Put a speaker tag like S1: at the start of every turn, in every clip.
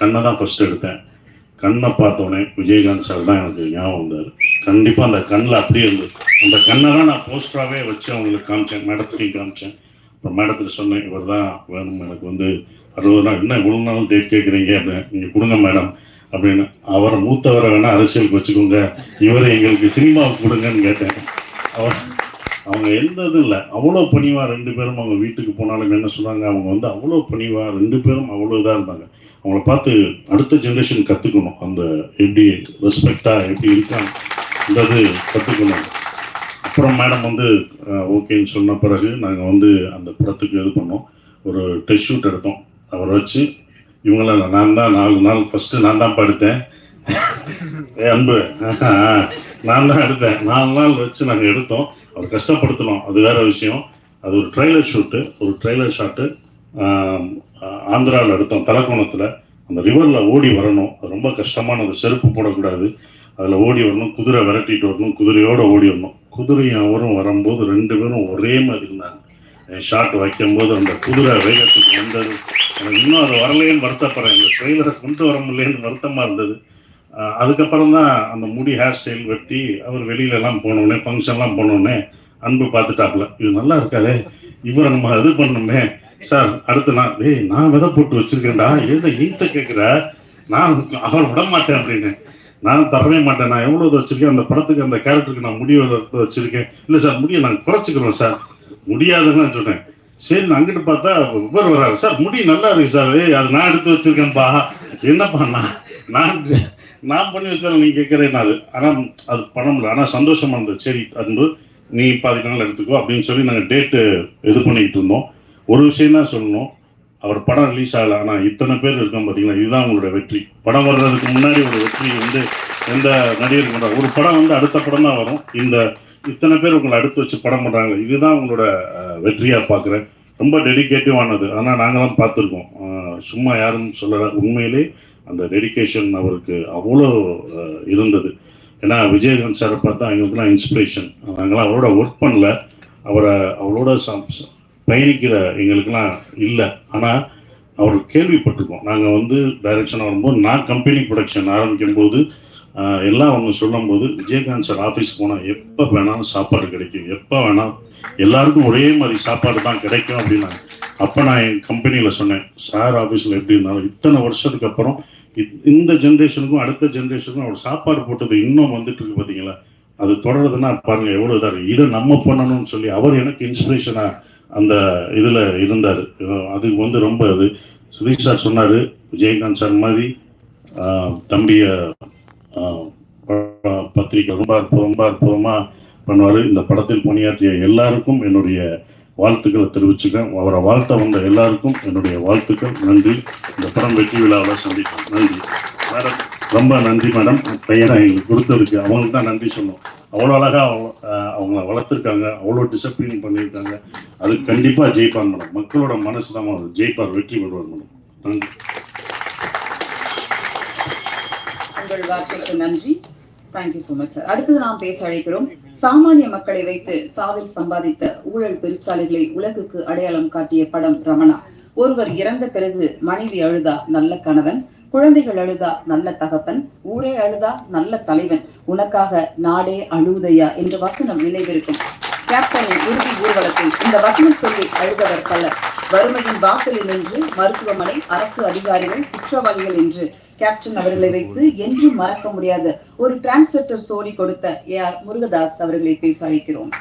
S1: கண்ணை தான் ஃபஸ்ட் எடுத்தேன். கண்ணை பார்த்தோன்னே விஜயகாந்த் சார் தான் எனக்கு ஞாபகம் வந்தார். கண்டிப்பாக அந்த கண்ணில் அப்படியே இருந்தது அந்த கண்ணை தான் நான் போஸ்டராகவே வச்சு அவங்களுக்கு காமிச்சேன் மேடத்துலையும் காமிச்சேன். அப்புறம் மேடத்துக்கு சொன்னேன் இவர் தான் வேணும் எனக்கு வந்து அறுபது நாள் என்ன இவ்வளோ நாள் டேட் கேட்குறீங்க அப்படின்னு நீங்கள் கொடுங்க மேடம் அப்படின்னு அவரை மூத்தவரை வேணால் அரசியலுக்கு வச்சுக்கோங்க. இவரை எங்களுக்கு சினிமாவுக்கு கொடுங்கன்னு கேட்டேன். அவர் அவங்க எந்த இதுவும் இல்லை. அவ்வளோ பணிவாக ரெண்டு பேரும் அவங்க வீட்டுக்கு போனாலும் என்ன சொன்னாங்க? அவங்க வந்து அவ்வளோ பணிவாக ரெண்டு பேரும் அவ்வளோ இதாக இருந்தாங்க. அவங்கள பார்த்து அடுத்த ஜென்ரேஷன் கற்றுக்கணும் அந்த எப்படி ரெஸ்பெக்டாக எப்படி இருக்காங்கன்றது கற்றுக்கணும் அப்புறம் மேடம் வந்து ஓகேன்னு சொன்ன பிறகு நாங்கள் வந்து அந்த படத்துக்கு இது பண்ணோம். ஒரு டெஸ்ட் ஷூட் எடுத்தோம். அவரை வச்சு இவங்கள நான் தான் நாலு நாள் ஃபஸ்ட்டு நான் தான் படுத்தேன். ஏ அன்பு. நான் தான் எடுத்தேன். நாலு நாள் வச்சு நாங்கள் எடுத்தோம். அவர் கஷ்டப்படுத்தணும் அது வேற விஷயம். அது ஒரு ட்ரெய்லர் ஷூட்டு ஒரு ட்ரெய்லர் ஷாட்டு ஆந்திராவில் எடுத்தோம் தலக்கோணத்தில் அந்த ரிவரில் ஓடி வரணும். அது ரொம்ப கஷ்டமானது. செருப்பு போடக்கூடாது. அதில் ஓடி வரணும் குதிரை விரட்டிட்டு வரணும் குதிரையோடு ஓடி வரணும். குதிரையும் அவரும் வரும்போது ரெண்டு பேரும் ஒரே மாதிரி இருந்தாங்க. ஷாட் வைக்கும்போது அந்த குதிரை வேகத்துக்கு வந்தது. எனக்கு இன்னும் அது வரலேன்னு வருத்தப்படுறேன். இந்த ட்ரெய்லரை கொண்டு வர முடியலன்னு வருத்தமாக இருந்தது. அதுக்கப்புறம் தான் அந்த முடி ஹேர் ஸ்டைல் வெட்டி அவர் வெளியிலலாம் போனோடனே ஃபங்க்ஷன்லாம் போனோடனே அன்பு பார்த்துட்டாப்புல. இது நல்லா இருக்காதே? இவரை நம்ம இது பண்ணணுமே? சார் அடுத்து நான் ஏய் நான் விதை போட்டு வச்சிருக்கேன்டா எந்த ஈத்த கேட்குற? நான் அவர் விட மாட்டேன் அப்படின்னு. நான் தரவே மாட்டேன். நான் எவ்வளோ இது வச்சிருக்கேன்? அந்த படத்துக்கு அந்த கேரக்டருக்கு நான் முடிவு வச்சிருக்கேன். இல்லை சார் முடிய நான் குறைச்சிக்கிறோம் சார். முடியாதுன்னு நான் சொன்னேன் சரி நான் அங்கிட்டு பார்த்தா இவர் வர்றாரு சார் முடி நல்லா இருக்கு சார். ஏய் அது நான் எடுத்து வச்சிருக்கேன்ப்பா என்னப்பா நான் நான் நான் பண்ணி வச்சேன் நீ கேட்குறேன் அது ஆனால் அது பண்ண முடியல ஆனால் சந்தோஷமா இருந்தது. சரி அன்பு நீ பாதி நாள் எடுத்துக்கோ அப்படின்னு சொல்லி நாங்கள் டேட்டு இது பண்ணிக்கிட்டு இருந்தோம். ஒரு விஷயம் தான் சொல்லணும். அவர் படம் ரிலீஸ் ஆகல. ஆனால் இத்தனை பேர் இருக்கோம் பார்த்தீங்களா இதுதான் உங்களோட வெற்றி. படம் வர்றதுக்கு முன்னாடி ஒரு வெற்றி வந்து எந்த நடிகர் பண்ணுறாங்க ஒரு படம் வந்து அடுத்த படம் தான் வரும். இந்த இத்தனை பேர் உங்களை அடுத்து வச்சு படம் பண்ணுறாங்க இதுதான் உங்களோட வெற்றியாக பார்க்குறேன் ரொம்ப டெடிக்கேட்டிவானது ஆனால் நாங்களாம் பார்த்துருக்கோம். சும்மா யாரும் சொல்லலை. உண்மையிலே அந்த டெடிகேஷன் அவருக்கு அவ்வளோ இருந்தது. ஏன்னா விஜயகாந்த் சாரை பார்த்தா எங்களுக்குலாம் இன்ஸ்பிரேஷன் நாங்களாம் அவரோட ஒர்க் பண்ணல. அவரை அவரோட சம் பயணிக்கிற எங்களுக்கெல்லாம் இல்லை. ஆனால் அவர் கேள்விப்பட்டிருக்கோம். நாங்கள் வந்து டைரக்ஷன் வரும்போது நான் கம்பெனி ப்ரொடக்ஷன் ஆரம்பிக்கும் போது எல்லாம் அவங்க சொல்லும்போது விஜயகாந்த் சார் ஆஃபீஸ் போனால் எப்போ வேணாலும் சாப்பாடு கிடைக்கும். எப்போ வேணாலும் எல்லாருக்கும் ஒரே மாதிரி சாப்பாடு தான் கிடைக்கும் அப்படின்னாங்க அப்போ நான் என் கம்பெனியில் சொன்னேன் சார் ஆஃபீஸில் எப்படி இருந்தாலும் இத்தனை வருஷத்துக்கு அப்புறம் இந்த ஜென்ரேஷனுக்கும் அடுத்த ஜென்ரேஷனுக்கும் அவர் சாப்பாடு போட்டது இன்னும் வந்துட்டு இருக்கு பார்த்தீங்களா அது தொடருதுன்னா பாருங்க எவ்வளோ இதாக இதை நம்ம பண்ணணும்னு சொல்லி அவர் எனக்கு இன்ஸ்பிரேஷனாக அந்த இதில் இருந்தார். அதுக்கு வந்து ரொம்ப இது சுதீஷ் சார் சொன்னார் விஜயகாந்த் சார் மாதிரி தம்பிய பத்திரிக்கை ரொம்ப அற்புதம், ரொம்ப அற்புதமாக பண்ணுவார். இந்த படத்தில் பணியாற்றிய எல்லாருக்கும் என்னுடைய வாழ்த்துக்களை தெரிவிச்சுக்கேன் அவரை வாழ்த்த வந்த எல்லாருக்கும் என்னுடைய வாழ்த்துக்கள். நன்றி. இந்த படம் வெற்றி விழாவில் சந்திப்போம். நன்றி. மேடம் ரொம்ப நன்றி மேடம். பையனை எங்களுக்கு கொடுத்ததுக்கு அவங்களுக்கு தான் நன்றி சொன்னோம் அவ்வளோ அழகாக அவங்க வளர்த்துருக்காங்க அவ்வளோ டிசிப்ளின் பண்ணியிருக்காங்க. அது கண்டிப்பாக ஜெயிப்பார் மேடம். மக்களோட மனசு தான் அவர் ஜெயிப்பார் வெற்றி பெறுவார் மேடம். நன்றி
S2: உங்கள் வார்த்தைக்கு நன்றி. தேங்க்யூ ஸோ மச் சார் அடுத்தது நாம் பேச அழைக்கிறோம். சாமானிய மக்களை வைத்து சாவில் சம்பாதித்த ஊழல் தொழிற்சாலைகளை உலகுக்கு அடையாளம் காட்டிய படம் ரமணா. ஒருவர் இறந்த பிறகு மனைவி அழுதா நல்ல கணவன். குழந்தைகள் அழுதா நல்ல தகப்பன் ஊரே அழுதா நல்ல தலைவன். உனக்காக நாடே அழுதையா என்ற வசனம் நினைவிருக்கும். கேப்டனின் இறுதி ஊர்வலத்தில் இந்த வசனம் சொல்லி அழுதவர் பலர். வறுமையின் வாசலில் நின்று மருத்துவமனை அரசு அதிகாரிகள் குற்றவாளிகள் என்று கேப்டன் அவர்களை வைத்து என்றும் மறக்க முடியாத ஒரு டிரான்ஸ்லேட்டர் சோடி கொடுத்த ஏ ஆர் முருகதாஸ் அவர்களை பேச அழைக்கிறோம்.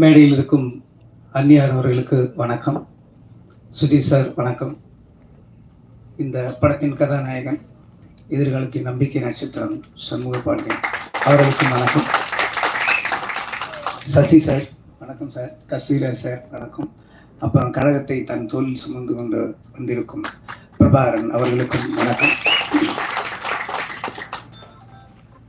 S3: மேடையில் இருக்கும் அந்நியார் அவர்களுக்கு வணக்கம். சுதீப் சார் வணக்கம். இந்த படத்தின் கதாநாயகன் எதிர்காலத்தின் நம்பிக்கை நட்சத்திரம் சண்முக பாண்டியன் அவர்களுக்கும் வணக்கம். சசி சார் வணக்கம் சார். கஸ்தூரிராஜ் சார் வணக்கம். அப்புறம் கழகத்தை தன் தோளில் சுமந்து கொண்டு வந்திருக்கும் பிரபாகரன் அவர்களுக்கும் வணக்கம்.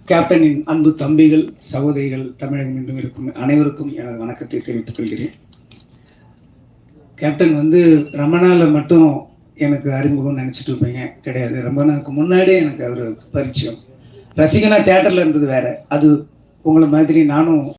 S3: கேப்டனின் அன்பு தம்பிகள் சகோதரிகள் தமிழகம் என்றும் இருக்கும். அனைவருக்கும் எனது வணக்கத்தை தெரிவித்துக் கொள்கிறேன். கேப்டன் வந்து ரமணால மட்டும் எனக்கு அறிமுகம் நினச்சிட்டு இருப்பீங்க கிடையாது. ரொம்ப நாளுக்கு முன்னாடியே எனக்கு அவர் பரிச்சயம். ரசிகனா தேட்டரில் இருந்தது வேற. அது உங்களை மாதிரி நானும்